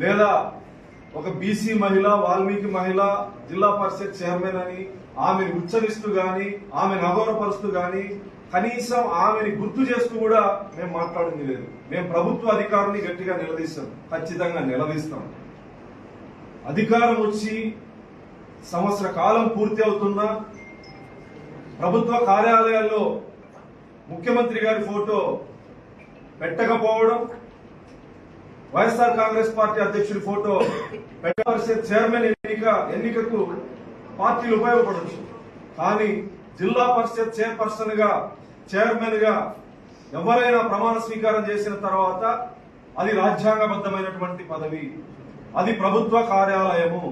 లేదా ఒక బీసీ మహిళ వాల్మీకి మహిళ జిల్లా పరిషత్ చైర్మన్ అని ఆమెను ఉచ్చరిస్తూ గాని ఆమెను అగౌరవపరుస్తూ గాని కనీసం ఆమెని గుర్తు చేస్తూ కూడా మేము మాట్లాడింది లేదు. మేము ప్రభుత్వ అధికారాన్ని గట్టిగా నిలదీస్తాం. ఖచ్చితంగా నిలదీస్తాం. అధికారం వచ్చి సంవత్సర కాలం పూర్తి అవుతున్నా ప్రభుత్వ కార్యాలయాల్లో ముఖ్యమంత్రి గారి ఫోటో పెట్టకపోవడం వైఎస్ఆర్ కాంగ్రెస్ పార్టీ అధ్యక్షుడి ఫోటో పెట్ట పరిషత్ చైర్మన్ ఎన్నిక ఎన్నికకు పార్టీలు ఉపయోగపడవచ్చు కానీ జిల్లా పరిషత్ చైర్పర్సన్గా చైర్మన్గా ఎవరైనా ప్రమాణ స్వీకారం చేసిన తర్వాత అది రాజ్యాంగబద్ధమైనటువంటి పదవి. అది ప్రభుత్వ కార్యాలయము.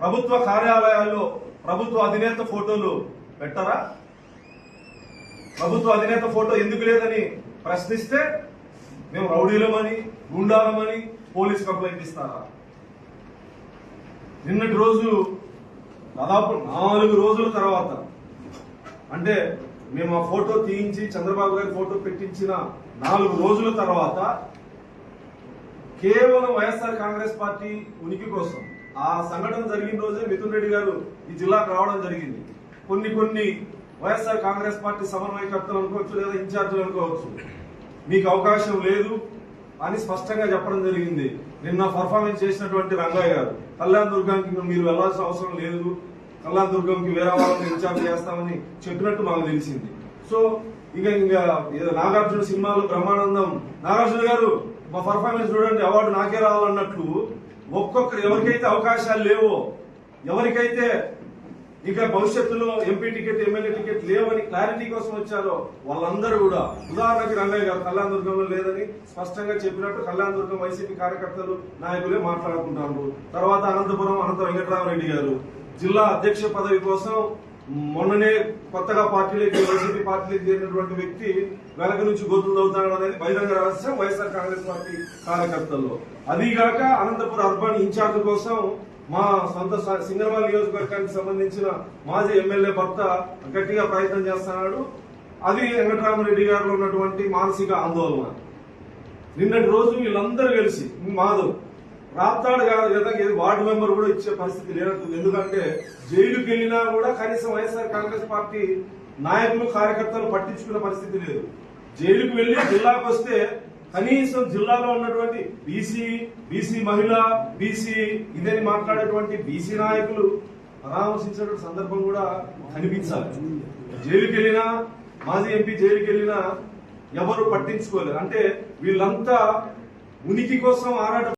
ప్రభుత్వ కార్యాలయాల్లో ప్రభుత్వ అధినేత ఫోటోలు పెట్టరా? ప్రభుత్వ అధినేత ఫోటో ఎందుకు లేదని ప్రశ్నిస్తే మేము రౌడీలమని గుండాలమని పోలీస్ కంప్లైంట్ ఇస్తారా? నిన్నటి రోజు దాదాపు నాలుగు రోజుల తర్వాత అంటే మేము ఆ ఫోటో తీయించి చంద్రబాబు గారి ఫోటో పెట్టించిన నాలుగు రోజుల తర్వాత కేవలం వైఎస్ఆర్ కాంగ్రెస్ పార్టీ ఉనికి కోసం ఆ సంఘటన జరిగిన రోజే మిథున్ రెడ్డి గారు ఈ జిల్లాకు రావడం జరిగింది. కొన్ని కొన్ని వైఎస్ఆర్ కాంగ్రెస్ పార్టీ సమన్వయకర్తలు అనుకోవచ్చు లేదా ఇన్ఛార్జీలు అనుకోవచ్చు. మీకు అవకాశం లేదు అని స్పష్టంగా చెప్పడం జరిగింది. నిన్న పర్ఫార్మెన్స్ చేసినటువంటి రంగయ్య గారు. కళ్యాణ్ దుర్గానికి మీరు వెళ్ళాల్సిన అవసరం లేదు. కళ్యాణ్ దుర్గంకి వేరే వాళ్ళని ఇన్ఛార్జ్ చేస్తామని చెప్పినట్టు మాకు తెలిసింది. సో ఇక ఇంకా ఏదో నాగార్జున సినిమాలో బ్రహ్మానందం. నాగార్జున గారు మా పర్ఫార్మెన్స్ చూడండి అవార్డు నాకే రావాలన్నట్లు ఒక్కొక్కరు ఎవరికైతే అవకాశాలు లేవో ఎవరికైతే ఇక భవిష్యత్తులో ఎంపీ టికెట్ ఎమ్మెల్యే టికెట్ లేవని క్లారిటీ కోసం వచ్చారో వాళ్ళందరూ కూడా ఉదాహరణకి రంగయ్య గారు కళ్యాణ్ దుర్గంలో లేదని స్పష్టంగా చెప్పినట్టు కళ్యాణ్ దుర్గం వైసీపీ కార్యకర్తలు నాయకులే మాట్లాడుకుంటారు. తర్వాత అనంతపురం అనంత వెంకటరామరెడ్డి గారు. జిల్లా అధ్యక్ష పదవి కోసం మొన్ననే కొత్తగా పార్టీలోకి వైసీపీ పార్టీలోకి చేరినటువంటి వ్యక్తి వెనక నుంచి గోతులు అవుతాడు అనేది బహిరంగ రహస్యం వైఎస్ఆర్ కాంగ్రెస్ పార్టీ కార్యకర్తల్లో. అదీగాక అనంతపురం అర్బన్ ఇన్ఛార్జ్ కోసం మా సొంత స- నియోజకవర్గానికి సంబంధించిన మాజీ ఎమ్మెల్యే భర్త గట్టిగా ప్రయత్నం చేస్తున్నాడు. అది వెంకటరామరెడ్డి గారిలో ఉన్నటువంటి మానసిక ఆందోళన. నిన్నటి రోజు వీళ్ళందరూ కలిసి మాధవ్ రాప్తాడు కాదు వార్డు మెంబర్ కూడా ఇచ్చే పరిస్థితి లేనట్టుంది ఎందుకంటే జైలుకి వెళ్ళినా కూడా కనీసం వైఎస్ఆర్ కాంగ్రెస్ పార్టీ నాయకులు కార్యకర్తలు పట్టించుకున్న పరిస్థితి లేదు. జైలుకు వెళ్ళి జిల్లాకు వస్తే కనీసం జిల్లాలో ఉన్నటువంటి బీసీ బీసీ మహిళ బీసీ ఇదని మాట్లాడేటువంటి బీసీ నాయకులు పరామర్శించినటువంటి సందర్భం కూడా కనిపించాలి. జైలుకి వెళ్ళినా మాజీ ఎంపీ జైలుకి వెళ్ళినా ఎవరు పట్టించుకోలేదు. అంటే వీళ్ళంతా ఉనికి కోసం ఆరాట